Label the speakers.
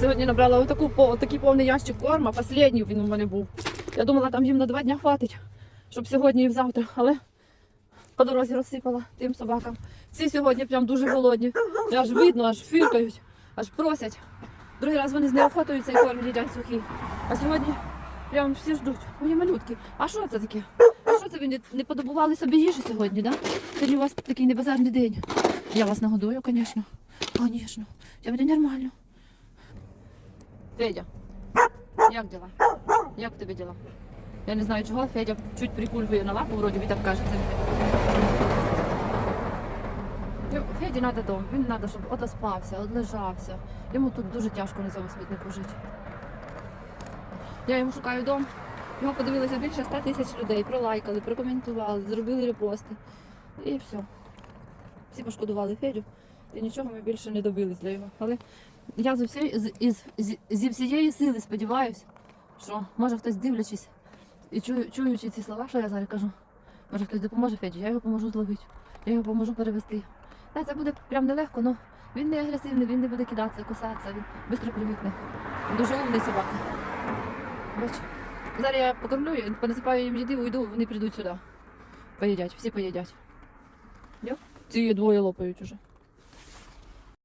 Speaker 1: Сьогодні набрала отаку, отакий повний ящик корма, останній він у мене був. Я думала, там їм на два дня хватить, щоб сьогодні і завтра, але по дорозі розсипала тим собакам. Ці сьогодні прям дуже голодні. Аж видно, аж фіркають, аж просять. Другий раз вони з неохотою цей корм їдять сухий. А сьогодні прям всі ждуть. Мої малютки. А що це таке? А що це ви не, подобували собі їжі сьогодні, да? Сьогодні у вас такий небазарний день. Я вас нагодую, звісно. Звісно. Все буде нормально. Федя, як діла? Як тебе діла? Я не знаю чого, Федя чуть прикульгує на лапу, вроді так кажеться. Ну, Феді треба дом, він треба, щоб отоспався, одлежався. Йому тут дуже тяжко на цьому смітнику жити. Я йому шукаю дом. Його подивилося більше 100 тисяч людей, пролайкали, прокоментували, зробили репости. І все. Всі пошкодували Федю. І нічого ми більше не добились для його. Але я зі всієї, з, із, зі, зі всієї сили сподіваюся, що може хтось дивлячись і чую, чуючи ці слова, що я зараз кажу, може хтось допоможе Феді, я його поможу зловити, я його поможу перевести. Та це буде прям нелегко, але він не агресивний, він не буде кидатися, кусатися, він швидко привикне. Дуже умний собака. Бач, зараз я покормлю, понасипаю їм їди, уйду, вони прийдуть сюди. Поїдять, всі поїдять. Ці двоє лопають уже.